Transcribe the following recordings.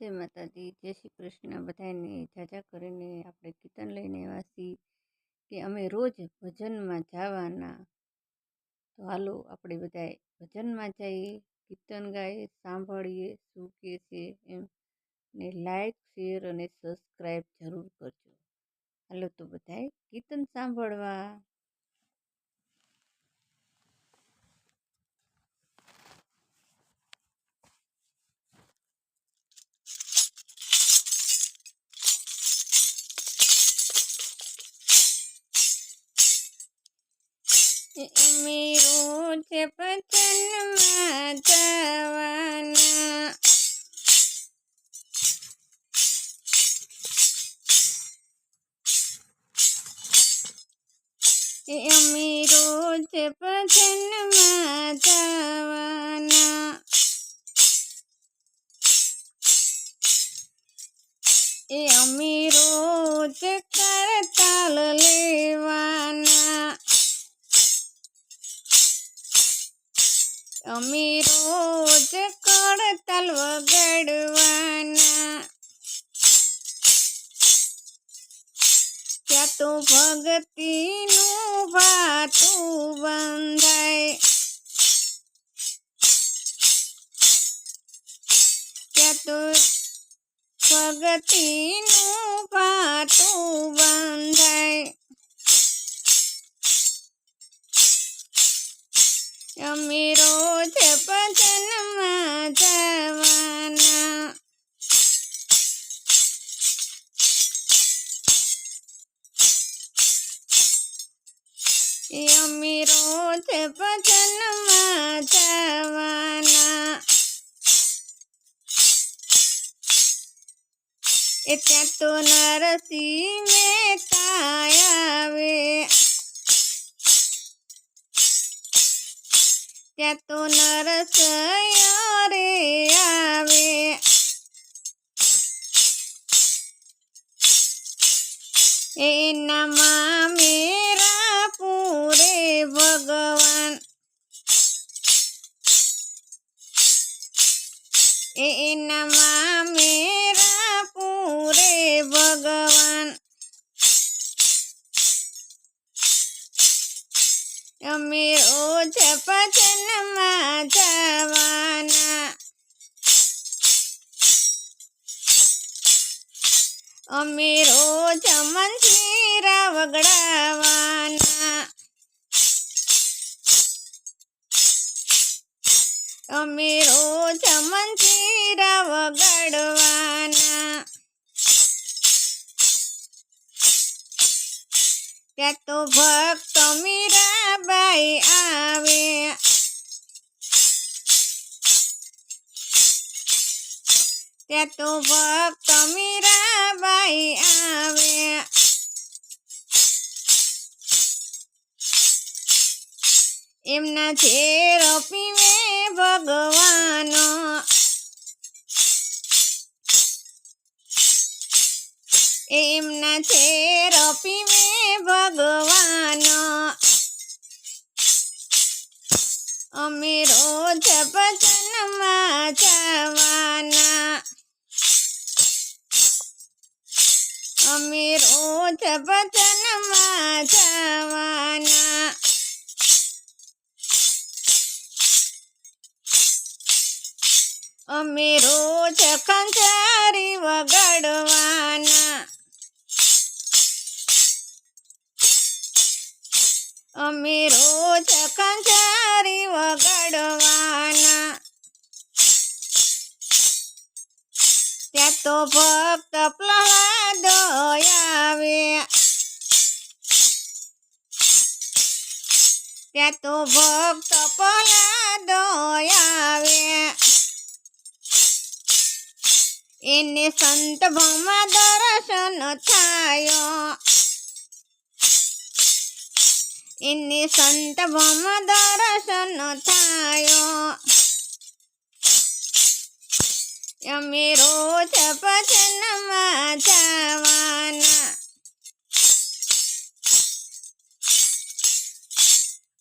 જય માતાજી, જય શ્રી કૃષ્ણ. બધાને જાજા કરીને આપણે કીર્તન લઈને વાસી કે અમે રોજ ભજનમાં જવાના. તો હાલો આપણે બધા ભજનમાં જઈએ, કીર્તન ગાઈએ, સાંભળીએ, શું કહે છે એમ. ને લાઈક, શેર અને સબસ્ક્રાઈબ જરૂર કરજો. હાલો તો બધાય કીર્તન સાંભળવા. અમે રોજ ભજનમાં જવાના. અમે રોજ ભજનમાં જવાના. એ અમે રોજ કરતાલ લેવાના રોજ કડતાલ વગાડવાના ત્યાં તો ભક્તિનું ભાતું બંધાય ત્યાં તો ભક્તિનું ભાતું બંધાય અમે રોજ ભજનમાં અમે રોજ ભજનમાં જવાના. એ ત્યાં તો નરસિંહ મહેતા આવે. ત્યાં તો નરસૈયા રે આવે. એના પૂરે ભગવાન. એનામાં મેરા પૂરે ભગવાન. અમે ઓછા પચનમાં જવાના. અમે રોજ મંજીરા વગડાવાના. અમે રોજ મંજીરા વગાડવાના. ત્યાં તો ભક્ત મીરાબાઈ આવે. ત્યાં તો ભક્ત મીરાબાઈ આવે. એમના ઝેર પીવે ભગવાનો. એમના ઝેર પીવે ભગવાનો. અમે રોજ ભજનમાં જવાના અમે રોજ ભજનમાં જવાના અમે રોજ કંજારી વગાડવાના. અમે રોજ કંજારી વગાડવાના. ત્યાં તો ભક્ત પ્રહલાદ આવે ત્યાં તો સંત ભમા દર્શન થાય. એને સંત ભમા દર્શન થાય. અમે રોજ પચનમાં જવાના.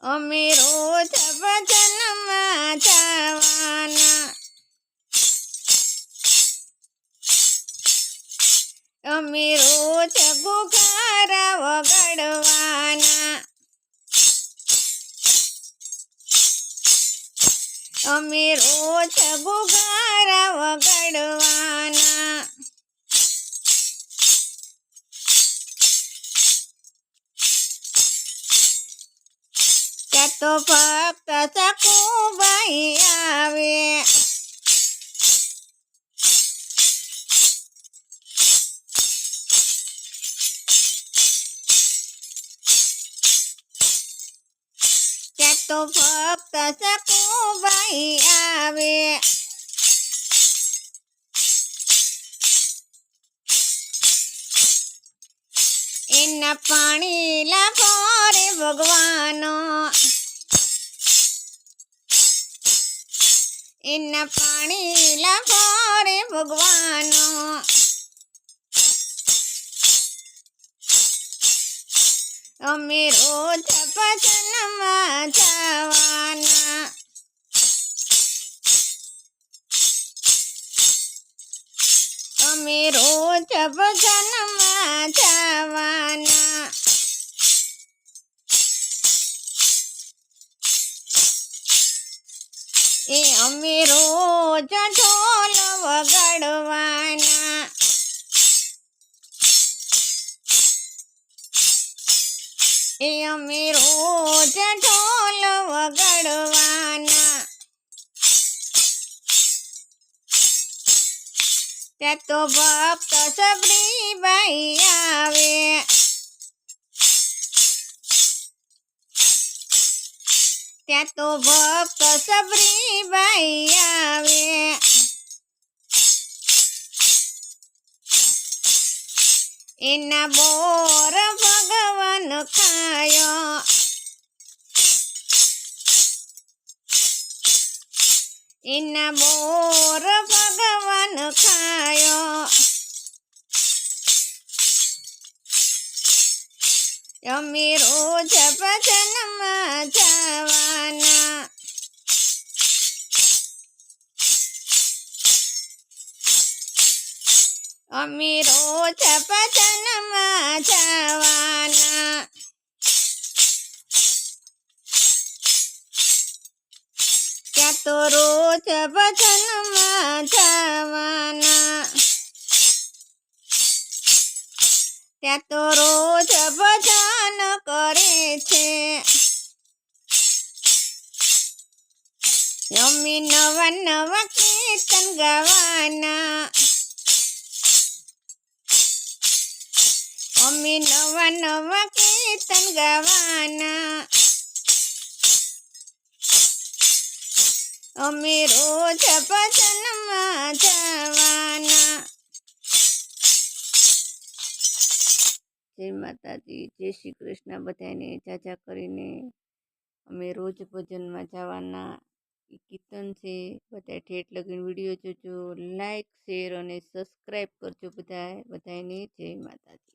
અમે રોજ ભજનમાં જવાના. ગુગારા વગાડવાના. અમે રોજ ભુગારા વગાડવાના. ત્યાં તો ફક્ત સકુબાઈ આવે. તો ફક્ત સકુબાઈ આવે. એના પાણી લાભો રે ભગવાનો. એના પાણી લાભો રે ભગવાનો. અમે રોજ ભજનમાં જવાના. અમે રોજ ભજનમાં જવાના. એ અમે રોજ ઢોલ વગાડવાના. એ અમે રોજ ઢોલ વગાડવાના. ત્યાં તો ભક્ત સબરી ભાઈ આવે. ત્યાં તો ભક્ત સબરી ભાઈ આવે. એના બોર ભગવાન ખાયો. એના બોર ભગવાન ખાયો. અમે રોજ ભજનમાં જવાના. અમે રોજ ભજનમાં જવાના. ત્યાં તો રોજ ભજનમાં જવાના. ત્યાં તો રોજ ભજન કરે છે. અમે નવા નવા કીર્તન ગાવાના. અમે નવા નવા કીર્તન ગાવાના. અમે રોજ ભજનમાં જવાના. જય માતાજી, જય શ્રી કૃષ્ણ. બધાને જાજા કરીને અમે રોજ ભજનમાં જવાના. કીર્તન છે બધા ઠેઠ લગીને વીડિયો જોજો, લાઈક, શેર અને સબસ્ક્રાઈબ કરજો બધા બધાને જય માતાજી.